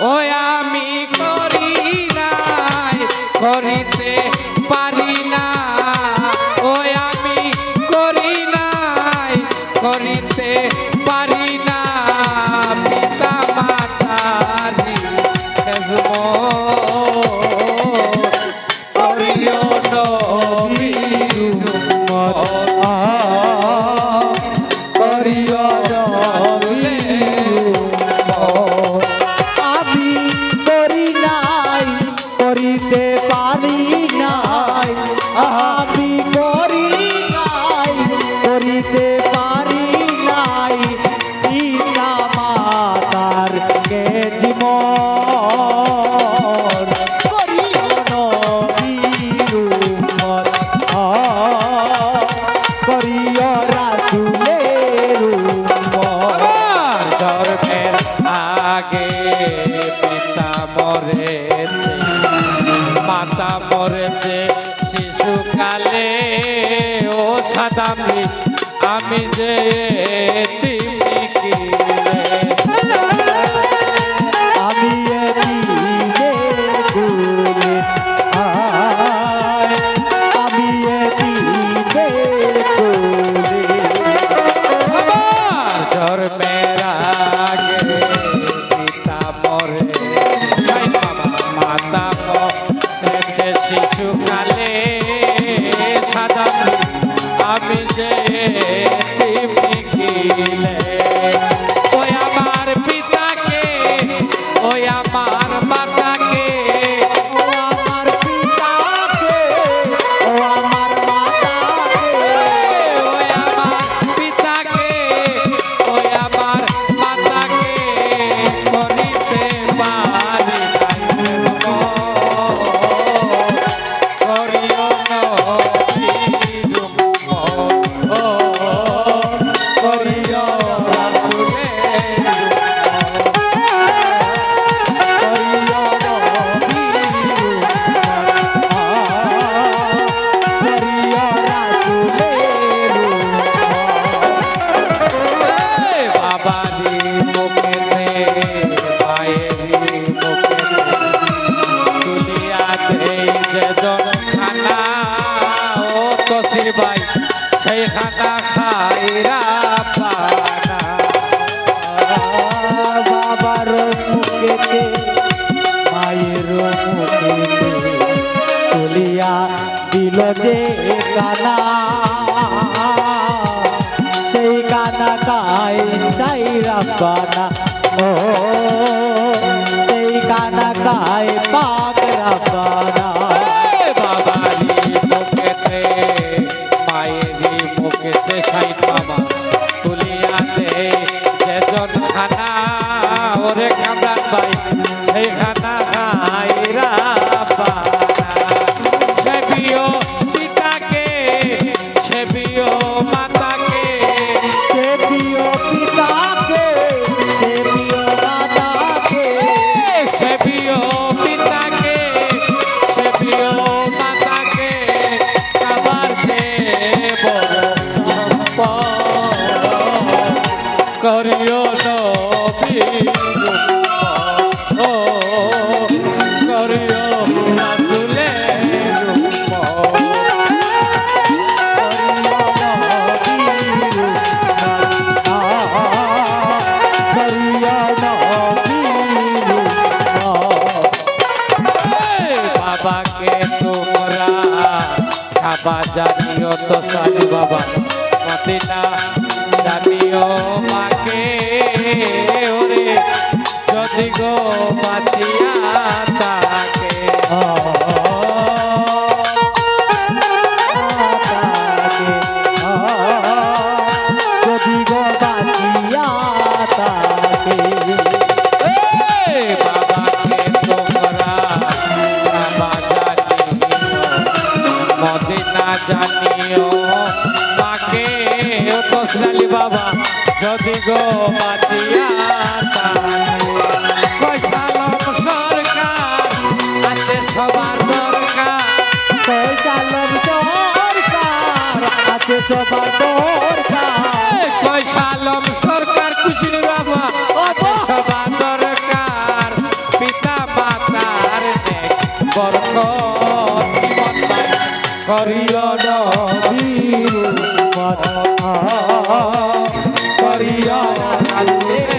ও আমি নাই, করিতে পারি না। ও আমি নাই, করিতে পারি না। পিতা মাতারি করিও মরেছে শিশুকালে ও সাদামি আমি যে খানা খাইরা পানা বাবার মুখেতে, মায়ের মুখেতে তুলিয়া দিল যে কানা। সেই কানা কাই সাইরা কানা ও, সেই কানা কাই পাগরা কানা কামরান ভাই সেই খানা খাইরা পানা সেবিও পিতাকে সেবিও মাতাকে। পিতাকে সেবিও পিতাকে সেবিও মাতাকে। আবার যে বড় সম্পদ করিও নবীর জানিও তো সারি বাবা। মদিনা জানিও মাকে ওরে যদি গো বাঁচিয়া তাকে গো বাঁচিয়া তাকে সরকার আছে সবার দরকার। পয়সালম সরকার আছে সবার রাসূলের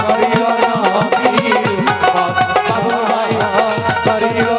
করিও না করিও